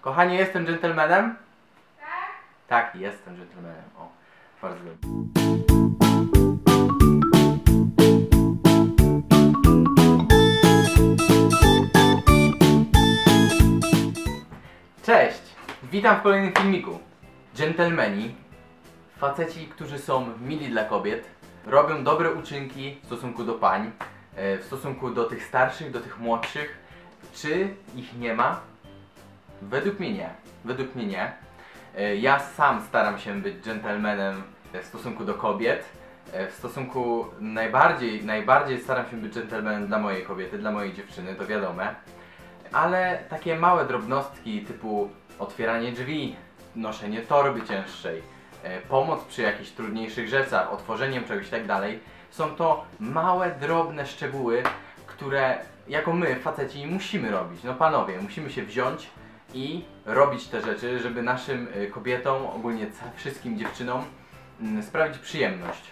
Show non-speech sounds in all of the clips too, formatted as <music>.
Kochanie, jestem dżentelmenem? Tak. Tak, jestem dżentelmenem. O, bardzo dobrze. Cześć! Witam w kolejnym filmiku. Dżentelmeni, faceci, którzy są mili dla kobiet, robią dobre uczynki w stosunku do pań, e, w stosunku do tych starszych, do tych młodszych. Czy ich nie ma? Według mnie nie. Według mnie nie. E, Ja sam staram się być dżentelmenem w stosunku do kobiet. E, W stosunku najbardziej, najbardziej staram się być dżentelmenem dla mojej kobiety, dla mojej dziewczyny, to wiadome. Ale takie małe drobnostki typu otwieranie drzwi, noszenie torby cięższej, e, pomoc przy jakichś trudniejszych rzeczach, otworzeniem czegoś i tak dalej, są to małe, drobne szczegóły, które jako my, faceci, musimy robić. No panowie, musimy się wziąć i robić te rzeczy, żeby naszym y, kobietom, ogólnie wszystkim dziewczynom mm, sprawić przyjemność.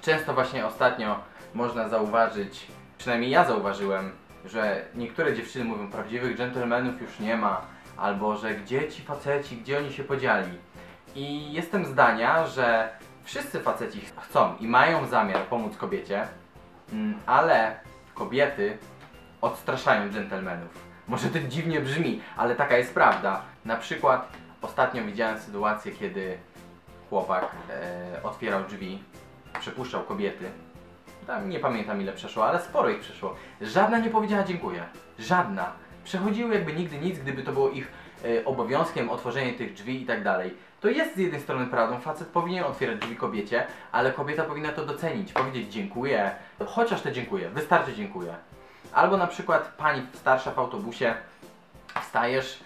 Często właśnie ostatnio można zauważyć, przynajmniej ja zauważyłem, że niektóre dziewczyny mówią, prawdziwych dżentelmenów już nie ma, albo że gdzie ci faceci, gdzie oni się podzieli. I jestem zdania, że wszyscy faceci chcą i mają zamiar pomóc kobiecie, mm, ale kobiety odstraszają dżentelmenów. Może to dziwnie brzmi, ale taka jest prawda. Na przykład ostatnio widziałem sytuację, kiedy chłopak e, otwierał drzwi, przepuszczał kobiety. Tam nie pamiętam ile przeszło, ale sporo ich przeszło. Żadna nie powiedziała dziękuję. Żadna. Przechodziły jakby nigdy nic, gdyby to było ich e, obowiązkiem otworzenie tych drzwi i tak dalej. To jest z jednej strony prawdą, facet powinien otwierać drzwi kobiecie, ale kobieta powinna to docenić, powiedzieć dziękuję, chociaż to dziękuję, wystarczy dziękuję. Albo na przykład pani starsza w autobusie, wstajesz,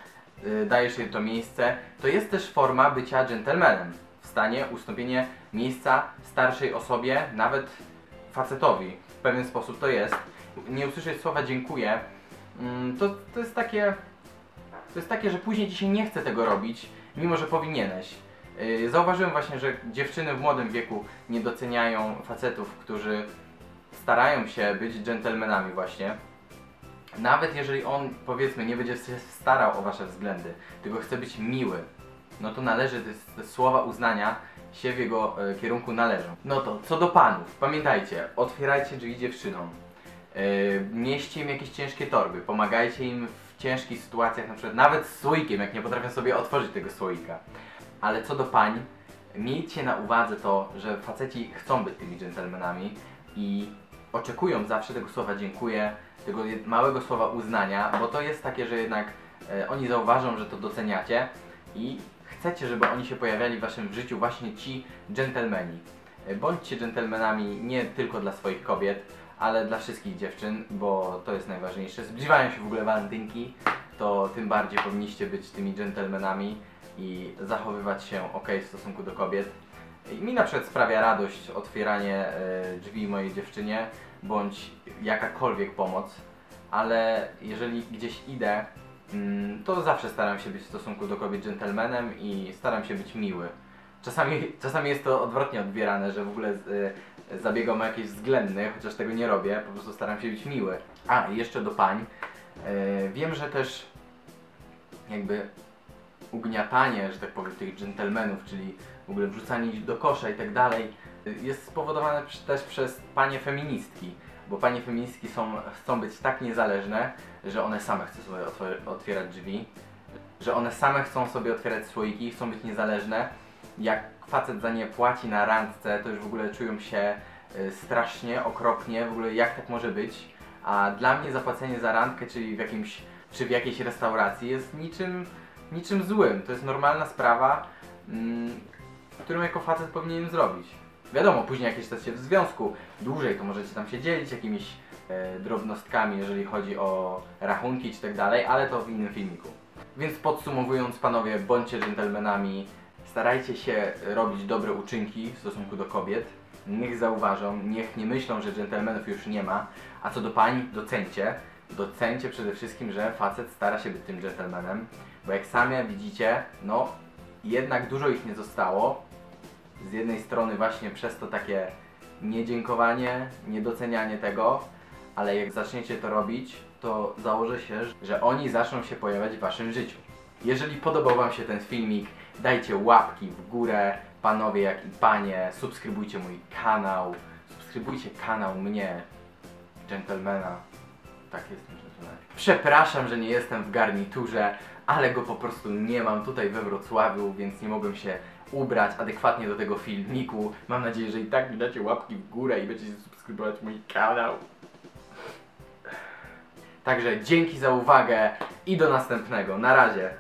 y, dajesz jej to miejsce, to jest też forma bycia dżentelmenem. Wstanie, ustąpienie miejsca starszej osobie, nawet facetowi. W pewien sposób to jest. Nie usłyszeć słowa dziękuję, mm, to, to jest takie, to jest takie, że później się nie chce tego robić, mimo że powinieneś. Yy, Zauważyłem właśnie, że dziewczyny w młodym wieku nie doceniają facetów, którzy starają się być dżentelmenami właśnie. Nawet jeżeli on, powiedzmy, nie będzie się starał o wasze względy, tylko chce być miły, no to należy, te, te słowa uznania się w jego e, kierunku należą. No to, co do panów, pamiętajcie, otwierajcie drzwi dziewczynom, e, nieście im jakieś ciężkie torby, pomagajcie im w ciężkich sytuacjach, na przykład nawet z słoikiem, jak nie potrafią sobie otworzyć tego słoika. Ale co do pań, miejcie na uwadze to, że faceci chcą być tymi dżentelmenami i oczekują zawsze tego słowa dziękuję, tego małego słowa uznania, bo to jest takie, że jednak e, oni zauważą, że to doceniacie i chcecie, żeby oni się pojawiali w waszym życiu właśnie ci dżentelmeni. E, Bądźcie dżentelmenami nie tylko dla swoich kobiet, ale dla wszystkich dziewczyn, bo to jest najważniejsze. Zbliżają się w ogóle walentynki, to tym bardziej powinniście być tymi dżentelmenami i zachowywać się ok w stosunku do kobiet. I mi na przykład sprawia radość otwieranie e, drzwi mojej dziewczynie, bądź jakakolwiek pomoc, ale jeżeli gdzieś idę, mm, to zawsze staram się być w stosunku do kobiet dżentelmenem i staram się być miły. Czasami, <laughs> czasami jest to odwrotnie odbierane, że w ogóle e, zabiegam o jakieś względny, chociaż tego nie robię, po prostu staram się być miły. A, i jeszcze do pań. E, wiem, że też jakby ugniatanie, że tak powiem, tych dżentelmenów, czyli w ogóle wrzucanie ich do kosza i tak dalej, jest spowodowane też przez panie feministki, bo panie feministki są, chcą być tak niezależne, że one same chcą sobie otw- otwierać drzwi, że one same chcą sobie otwierać słoiki, chcą być niezależne. Jak facet za nie płaci na randce, to już w ogóle czują się y, strasznie, okropnie, w ogóle jak tak może być. A dla mnie zapłacenie za randkę, czyli w jakimś, czy w jakiejś restauracji jest niczym, niczym złym. To jest normalna sprawa, mm, którą jako facet powinienem zrobić. Wiadomo, później jak jesteście w związku dłużej, to możecie tam się dzielić jakimiś e, drobnostkami, jeżeli chodzi o rachunki czy tak dalej, ale to w innym filmiku. Więc podsumowując, panowie, bądźcie dżentelmenami, starajcie się robić dobre uczynki w stosunku do kobiet. Niech zauważą, niech nie myślą, że dżentelmenów już nie ma. A co do pań, docencie. Docencie przede wszystkim, że facet stara się być tym dżentelmenem, bo jak sami widzicie, no jednak dużo ich nie zostało. Z jednej strony właśnie przez to takie niedziękowanie, niedocenianie tego, ale jak zaczniecie to robić, to założę się, że oni zaczną się pojawiać w waszym życiu. Jeżeli podobał Wam się ten filmik, dajcie łapki w górę, panowie jak i panie, subskrybujcie mój kanał, subskrybujcie kanał mnie, gentlemana. Tak. Przepraszam, że nie jestem w garniturze, ale go po prostu nie mam tutaj we Wrocławiu, więc nie mogłem się ubrać adekwatnie do tego filmiku. Mam nadzieję, że i tak mi dacie łapki w górę i będziecie subskrybować mój kanał. Także dzięki za uwagę i do następnego. Na razie.